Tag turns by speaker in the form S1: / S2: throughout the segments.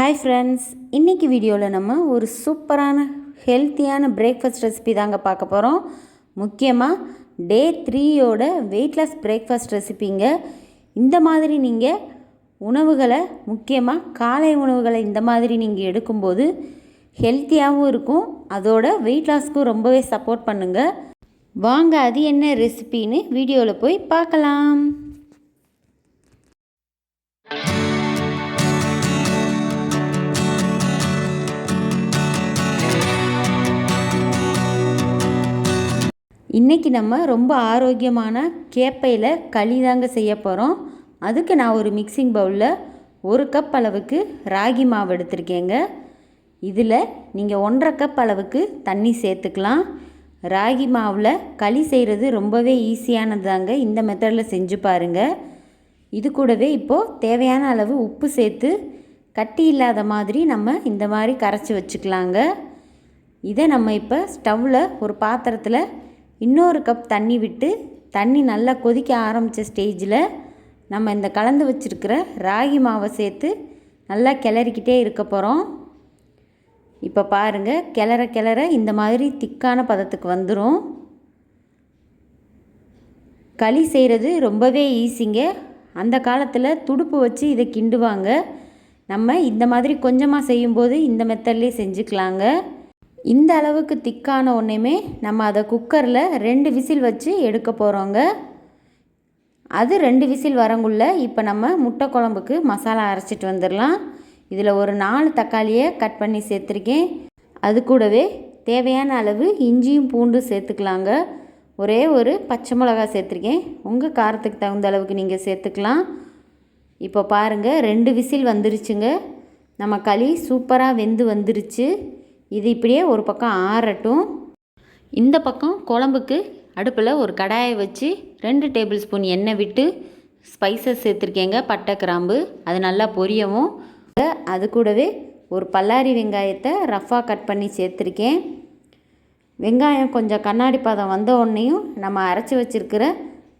S1: Hi friends இன்றைக்கி வீடியோவில் நம்ம ஒரு சூப்பரான ஹெல்த்தியான பிரேக்ஃபாஸ்ட் ரெசிபி தாங்க பார்க்க போகிறோம் முக்கியமாக டே த்ரீயோட வெயிட் லாஸ் பிரேக்ஃபாஸ்ட் ரெசிபிங்க இந்த மாதிரி நீங்கள் உணவுகளை முக்கியமாக காலை உணவுகளை இந்த மாதிரி நீங்கள் எடுக்கும்போது ஹெல்த்தியாகவும் இருக்கும். அதோட வெயிட் லாஸ்க்கும் ரொம்பவே சப்போர்ட் பண்ணுங்கள் வாங்க அது என்ன ரெசிபின்னு வீடியோவில் போய் பார்க்கலாம். இன்றைக்கி நம்ம ரொம்ப ஆரோக்கியமான கேப்பையில் களி தாங்க செய்ய போகிறோம் அதுக்கு நான் ஒரு மிக்சிங் பவுலில் ஒரு கப் அளவுக்கு ராகி மாவு எடுத்திருக்கேங்க. இதில் நீங்கள் ஒன்றரை கப் அளவுக்கு தண்ணி சேர்த்துக்கலாம். ராகி மாவில் களி செய்கிறது ரொம்பவே ஈஸியானது தாங்க இந்த மெத்தடில் செஞ்சு பாருங்கள் இது கூடவே இப்போது தேவையான அளவு உப்பு சேர்த்து கட்டி இல்லாத மாதிரி நம்ம இந்த மாதிரி கரைச்சி வச்சுக்கலாங்க. இதை நம்ம இப்போ ஸ்டவ்வில் ஒரு பாத்திரத்தில் இன்னொரு கப் தண்ணி விட்டு தண்ணி நல்லா கொதிக்க ஆரம்பித்த ஸ்டேஜில் நம்ம இந்த கலந்து வச்சுருக்கிற ராகி மாவை சேர்த்து நல்லா கிளறிக்கிட்டே இருக்க போகிறோம் இப்போ பாருங்கள் கிளற கிளற இந்த மாதிரி திக்கான பதத்துக்கு வந்துடும் களி செய்கிறது ரொம்பவே ஈஸிங்க அந்த காலத்தில் துடுப்பு வச்சு இதை கிண்டுவாங்க. நம்ம இந்த மாதிரி கொஞ்சமாக செய்யும்போது இந்த மெத்தட்லேயே செஞ்சுக்கலாங்க. இந்த அளவுக்கு திக்கான ஒன்றையுமே நம்ம அதை குக்கரில் ரெண்டு விசில் வச்சு எடுக்க போகிறோங்க அது ரெண்டு விசில் வரங்குள்ள இப்போ நம்ம முட்டை குழம்புக்கு மசாலா அரைச்சிட்டு வந்துடலாம் இதில் ஒரு நாலு தக்காளியை கட் பண்ணி சேர்த்துருக்கேன். அது கூடவே தேவையான அளவு இஞ்சியும் பூண்டும் சேர்த்துக்கலாங்க. ஒரே ஒரு பச்சை மிளகா சேர்த்துருக்கேன். உங்கள் காரத்துக்கு தகுந்த அளவுக்கு நீங்கள் சேர்த்துக்கலாம். இப்போ பாருங்கள் ரெண்டு விசில் வந்துருச்சுங்க. நம்ம களி சூப்பராக வெந்து வந்துருச்சு. இது இப்படியே ஒரு பக்கம் ஆறட்டும். இந்த பக்கம் குழம்புக்கு அடுப்பில் ஒரு கடாயை வச்சு ரெண்டு டேபிள் ஸ்பூன் எண்ணெய் விட்டு ஸ்பைசஸ் சேர்த்துருக்கேங்க பட்டை கிராம்பு. அது நல்லா பொரியவும். அது கூடவே ஒரு பல்லாரி வெங்காயத்தை ரஃபாக கட் பண்ணி சேர்த்துருக்கேன். வெங்காயம் கொஞ்சம் கண்ணாடி பாதம் வந்த உடனேயும் நம்ம அரைச்சி வச்சுருக்கிற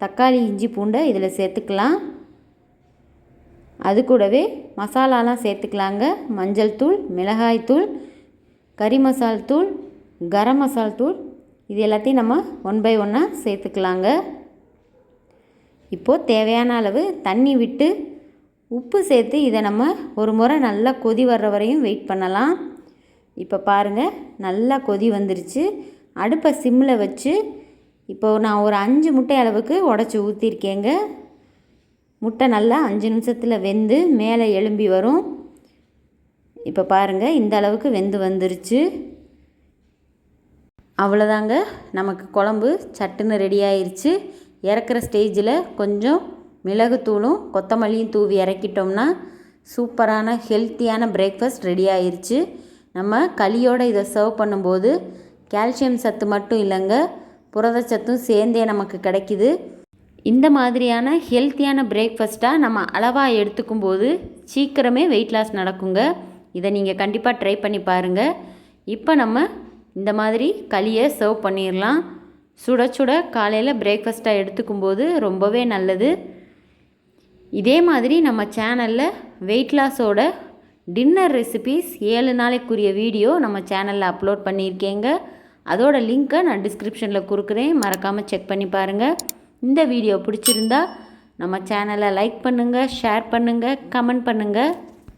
S1: தக்காளி இஞ்சி பூண்டை இதில் சேர்த்துக்கலாம். அது கூடவே மசாலாலாம் சேர்த்துக்கலாங்க. மஞ்சள் தூள் மிளகாய் தூள் கறி மசால் தூள் கரம் மசால் தூள் இது எல்லாத்தையும் நம்ம ஒன் பை ஒன்னாக சேர்த்துக்கலாங்க. இப்போது தேவையான அளவு தண்ணி விட்டு உப்பு சேர்த்து இதை நம்ம ஒரு முறை நல்லா கொதி வர்ற வரையும் வெயிட் பண்ணலாம். இப்போ பாருங்கள் நல்லா கொதி வந்துருச்சு. அடுப்பை சிம்மில் வச்சு இப்போது நான் ஒரு அஞ்சு முட்டை அளவுக்கு உடச்சி ஊற்றிருக்கேங்க முட்டை நல்லா அஞ்சு நிமிஷத்தில் வெந்து மேலே எலும்பி வரும். இப்போ பாருங்கள் இந்த அளவுக்கு வெந்து வந்துருச்சு. அவ்வளோதாங்க நமக்கு குழம்பு சட்டுன்னு ரெடி ஆயிடுச்சு இறக்குற ஸ்டேஜில் கொஞ்சம் மிளகுத்தூளும் கொத்தமல்லியும் தூவி இறக்கிட்டோம்னா சூப்பரான ஹெல்த்தியான பிரேக்ஃபாஸ்ட் ரெடி ஆயிடுச்சு நம்ம களியோடு இதை சர்வ் பண்ணும்போது கால்சியம் சத்து மட்டும் இல்லைங்க. புரதச்சத்தும் சேர்ந்தே நமக்கு கிடைக்கிது. இந்த மாதிரியான ஹெல்த்தியான பிரேக்ஃபஸ்ட்டாக நம்ம அளவாக எடுத்துக்கும் போது சீக்கிரமே வெயிட் லாஸ் நடக்குங்க. இதை நீங்கள் கண்டிப்பாக ட்ரை பண்ணி பாருங்கள் இப்போ நம்ம இந்த மாதிரி களியை சர்வ் பண்ணிடலாம் சுட சுட காலையில் பிரேக்ஃபாஸ்ட்டாக எடுத்துக்கும்போது ரொம்பவே நல்லது. இதே மாதிரி நம்ம சேனலில் வெயிட் லாஸோட டின்னர் ரெசிபீஸ் ஏழு நாளைக்குரிய வீடியோ நம்ம சேனலில் அப்லோட் பண்ணியிருக்கேங்க. அதோட லிங்க்கை நான் டிஸ்கிரிப்ஷனில் கொடுக்குறேன். மறக்காமல் செக் பண்ணி பாருங்கள் இந்த வீடியோ பிடிச்சிருந்தா நம்ம சேனலை லைக் பண்ணுங்கள் ஷேர் பண்ணுங்கள் கமெண்ட் பண்ணுங்கள்